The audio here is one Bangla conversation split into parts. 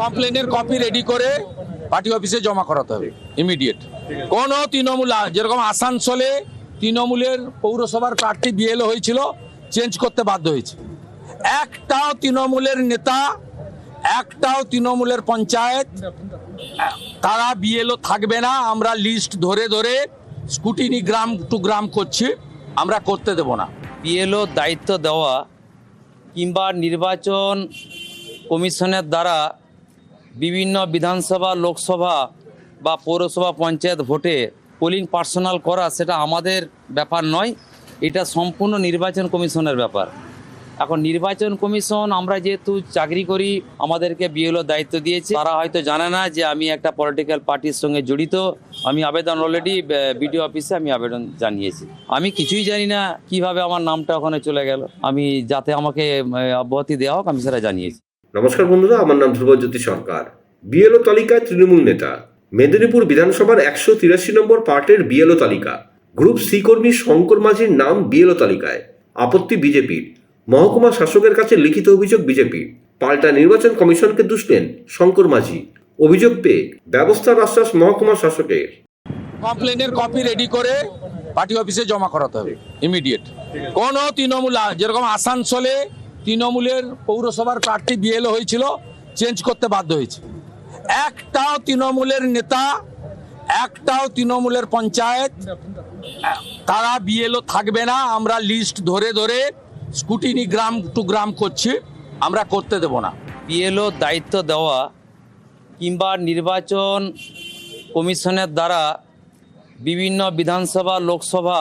কমপ্লেনের কপি রেডি করে পার্টি অফিসে জমা করাতে হবে ইমিডিয়েট কোন তৃণমূল, যেরকম আসানসোলে তৃণমূলের পৌরসভার প্রার্থী বিএলও হয়েছিল চেঞ্জ করতে বাধ্য হয়েছে। একটাও তৃণমূলের নেতা, একটাও তৃণমূলের পঞ্চায়েত, তারা বিএলও থাকবে না, আমরা লিস্ট ধরে ধরে স্কুটিনি গ্রাম টু গ্রাম করছি, আমরা করতে দেব না। বিএলও দায়িত্ব দেওয়া কিংবা নির্বাচন কমিশনের দ্বারা বিভিন্ন বিধানসভা, লোকসভা বা পৌরসভা পঞ্চায়েত ভোটে পোলিং পার্সোনাল করা সেটা আমাদের ব্যাপার নয়। এটা সম্পূর্ণ নির্বাচন কমিশনের ব্যাপার। এখন নির্বাচন কমিশন আমরা যেহেতু চাকরি করি, আমাদেরকে বিএলও দায়িত্ব দিয়েছে। তারা হয়তো জানে না যে আমি একটা পলিটিক্যাল পার্টির সঙ্গে জড়িত। আমি আবেদন অলরেডি বিডিও অফিসে আমি আবেদন জানিয়েছি। আমি কিছুই জানি না কীভাবে আমার নামটা ওখানে চলে গেল। আমি যাতে আমাকে অব্যাহতি দেওয়া হোক, আমি সেটা জানিয়েছি। নমস্কার বন্ধুরা, আমার নাম ধ্রুবজ্যোতি সরকার। বিএলও তালিকায় তৃণমূল নেতা। মেদিনীপুর বিধানসভার একশো তিরাশি নম্বর পার্টের বিএলও তালিকা। গ্রুপ সি কর্মী শঙ্কর মাঝির নাম বিএলও তালিকায়। আপত্তি বিজেপির। মহকুমা শাসকের কাছে লিখিত অভিযোগ বিজেপির। পাল্টা নির্বাচন কমিশনকে দুষলেন শঙ্কর মাঝি। অভিযোগ পেয়ে ব্যবস্থার আশ্বাস মহকুমা শাসকের। কমপ্লেনের কপি রেডি করে পার্টি অফিসে জমা করাতে হবে ইমিডিয়েট কোন তৃণমূল যেরকম আসানসোলে তৃণমূলের পৌরসভার প্রার্থী বিএলও হয়েছিল চেঞ্জ করতে বাধ্য হয়েছে। একটাও তৃণমূলের নেতা, একটাও তৃণমূলের পঞ্চায়েত, তারা বিএলও থাকবে না, আমরা লিস্ট ধরে ধরে স্কুটিনি গ্রাম টু গ্রাম করছি, আমরা করতে দেব না। বিএলও দায়িত্ব দেওয়া কিংবা নির্বাচন কমিশনের দ্বারা বিভিন্ন বিধানসভা, লোকসভা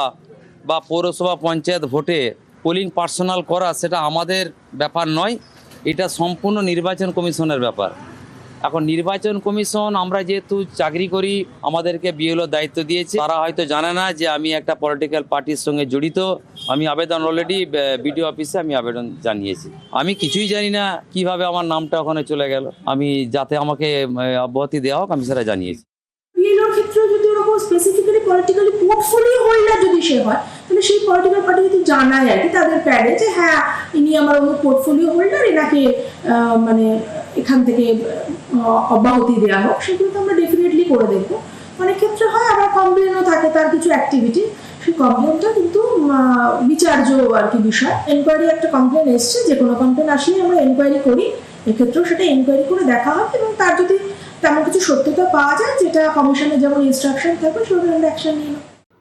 বা পৌরসভা পঞ্চায়েত ভোটে পোলিং পার্সোনাল করা সেটা আমাদের ব্যাপার নয়, এটা সম্পূর্ণ নির্বাচন কমিশনের ব্যাপার। এখন নির্বাচন কমিশন, আমরা যেহেতু চাকরি করি, আমাদেরকে বিএলও দায়িত্ব দিয়েছে, তারা হয়তো জানে না যে আমি একটা পলিটিক্যাল পার্টির সঙ্গে জড়িত, আমি আবেদন অলরেডি বিডিও অফিসে আমি আবেদন জানিয়েছি। আমি কিছুই জানি না কীভাবে আমার নামটা ওখানে চলে গেল। আমি যাতে আমাকে অব্যাহতি দেওয়া হোক, আমি সেটা জানিয়েছি। ক্ষেত্রেও যদি ওরকম স্পেসিফিক্যালি পলিটিক্যালি পোর্টফোলিও হোল্ডার যদি সে হয় তাহলে সেই পলিটিক্যাল পার্টি যদি জানায় আর কি তাদের প্যাডে যে হ্যাঁ ইনি আমার অন্য পোর্টফোলিও হোল্ডার এনাকে মানে এখান থেকে অব্যাহতি দেওয়া হোক। সেগুলো তো আমরা ডেফিনেটলি করে দেখব। অনেক ক্ষেত্রে হয়, আবার কমপ্লেনও থাকে, তার কিছু অ্যাক্টিভিটি সেই কমপ্লেনটা কিন্তু বিচার্য আর কি বিষয়। এনকোয়ারি একটা কমপ্লেন এসছে, যে কোনো কমপ্লেন আসলে আমরা এনকোয়ারি করি। এক্ষেত্রেও সেটা এনকোয়ারি করে দেখা হবে এবং তার যদি তেমন কিছু সত্যতা পাওয়া যায়, যেটা কমিশনের যেমন ইনস্ট্রাকশন থাকবে সেভাবে আমরা অ্যাকশন নিয়ে